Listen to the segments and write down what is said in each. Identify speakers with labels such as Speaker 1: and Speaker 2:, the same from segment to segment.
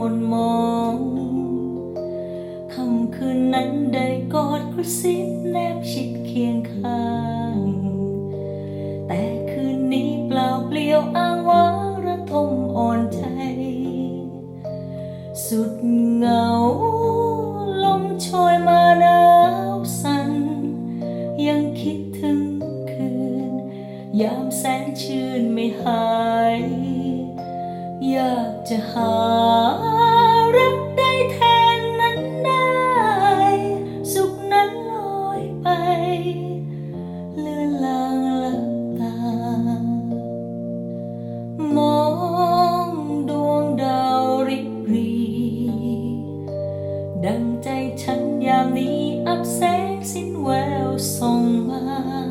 Speaker 1: มนมองคำคืนนั้นได้กอดกระซิบแนบชิดเคียงข้าง แต่คืนนี้เปล่าเปลี่ยวอ้างว้างระทมอ่อนใจ สุดเหงา ลมโชยมาหนาวสั่นยังคิดถึงคืน ยามแสงชื่นไม่หาย อยากจะหารักได้แทนนั้นได้ สุขนั้นลอยไป เลือนลางลับตา มองดวงดาวริบรี ดังใจฉันยามนี้อับแสงสิ้นแววส่องมา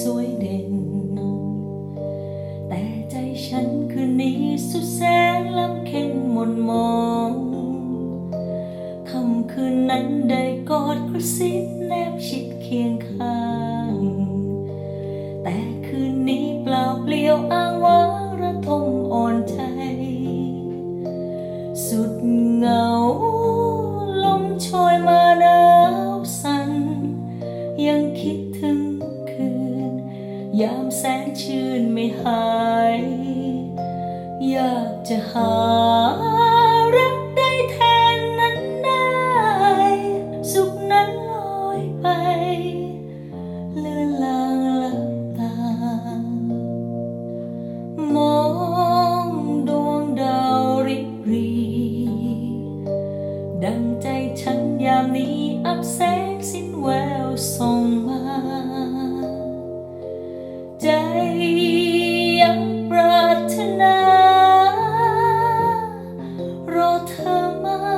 Speaker 1: สวยเด่น แต่ใจฉันคืนนี้สุดแสนลำเค็นหมนมองคำคืนนั้นได้กอดกระซิบแนบชิดเคียงข้าง แต่คืนนี้เปล่าเปลี่ยวอ้างว้างระทมอ่อนใจ สุดเหงาลมโชยมาหนาวสั่นยังคิดถึงคืน ยามแสงชื่นไม่หาย อยากจะหารักได้แทนนั้นได้ สุขนั้นลอยไป เลื่อนลางลับตา มองดวงดาวริบรี ดังใจฉันยามนี้อับแสงสิ้นแววส่งมา my